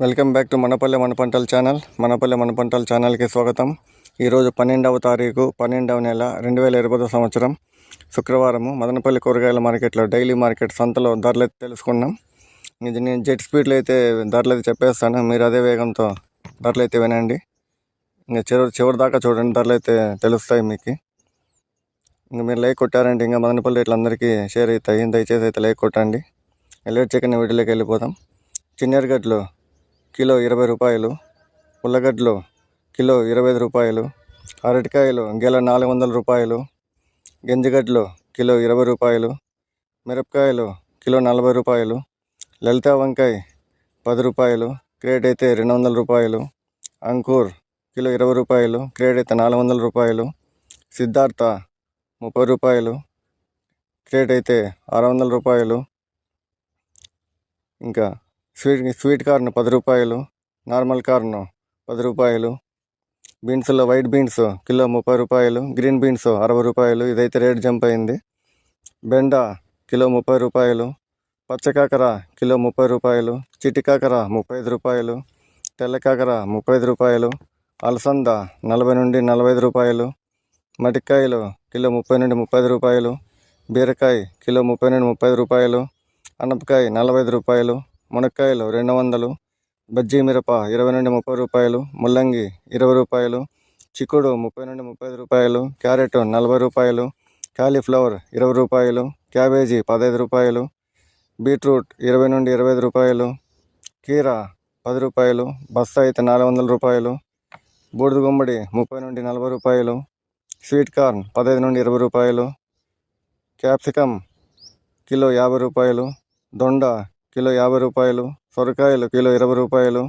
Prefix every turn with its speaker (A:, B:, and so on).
A: Welcome back to మనపల్లె మన పంటల channel. మనపల్లె మన పంటల ఛానల్కి స్వాగతం. ఈరోజు పన్నెండవ తారీఖు పన్నెండవ నెల రెండు వేల ఇరవై సంవత్సరం శుక్రవారము. మదనపల్లి కూరగాయల మార్కెట్లో డైలీ మార్కెట్ సంతలో ధరలు అయితే తెలుసుకున్నాం. ఇది నేను జెట్ స్పీడ్లో అయితే ధరలు అయితే చెప్పేస్తాను. మీరు అదే వేగంతో ధరలు అయితే వినండి. ఇంకా చివరి చివరి దాకా చూడండి ధరలు అయితే తెలుస్తాయి మీకు. ఇంకా మీరు లైక్ కొట్టారంటే ఇంకా మదనపల్లి రేట్లు అందరికీ షేర్ అవుతాయి. దయచేసి అయితే లైక్ కొట్టండి. ఎల్లటి చికెన్ వీటిలోకి వెళ్ళిపోదాం. చిన్నెరగడ్లు కిలో ఇరవై రూపాయలు ఉల్లగడ్డలు కిలో ఇరవై ఐదు రూపాయలు అరటికాయలు గెల నాలుగు వందల రూపాయలు గంజిగడ్డలు కిలో ఇరవై రూపాయలు మిరపకాయలు కిలో నలభై రూపాయలు లలిత వంకాయ పది రూపాయలు క్రేట్ అయితే రెండు వందల రూపాయలు అంకూర్ కిలో ఇరవై రూపాయలు క్రేట్ అయితే నాలుగు వందల రూపాయలు సిద్ధార్థ ముప్పై రూపాయలు క్రేట్ అయితే ఆరు వందల రూపాయలు ఇంకా స్వీట్ స్వీట్ కార్న్ పది రూపాయలు నార్మల్ కార్న్ పది రూపాయలు బీన్స్లో వైట్ బీన్స్ కిలో ముప్పై రూపాయలు గ్రీన్ బీన్స్ అరవై రూపాయలు ఇదైతే రేట్ జంప్ అయింది. బెండ కిలో ముప్పై రూపాయలు పచ్చకాకర కిలో ముప్పై రూపాయలు చిట్టి కాకర ముప్పై ఐదు రూపాయలు తెల్ల కాకర ముప్పై ఐదు రూపాయలు అలసంద నలభై నుండి నలభై ఐదు రూపాయలు మటికాయలు కిలో ముప్పై నుండి ముప్పై ఐదు రూపాయలు బీరకాయ కిలో ముప్పై నుండి ముప్పై ఐదు రూపాయలు అనపకాయ నలభై ఐదు రూపాయలు మునక్కాయలు రెండు వందలు బజ్జీ మిరప ఇరవై నుండి ముప్పై రూపాయలు ముల్లంగి ఇరవై రూపాయలు చిక్కుడు ముప్పై నుండి ముప్పై రూపాయలు క్యారెట్ నలభై రూపాయలు కాలీఫ్లవర్ ఇరవై రూపాయలు క్యాబేజీ పదహైదు రూపాయలు బీట్రూట్ ఇరవై నుండి ఇరవై ఐదు రూపాయలు కీర పది రూపాయలు బస్తా అయితే నాలుగు వందల రూపాయలు బూడిద గుమ్మడి ముప్పై నుండి నలభై రూపాయలు స్వీట్ కార్న్ పదహైదు నుండి ఇరవై రూపాయలు క్యాప్సికమ్ కిలో యాభై రూపాయలు దొండ కిలో యాభై రూపాయలు సొరకాయలు కిలో ఇరవై రూపాయలు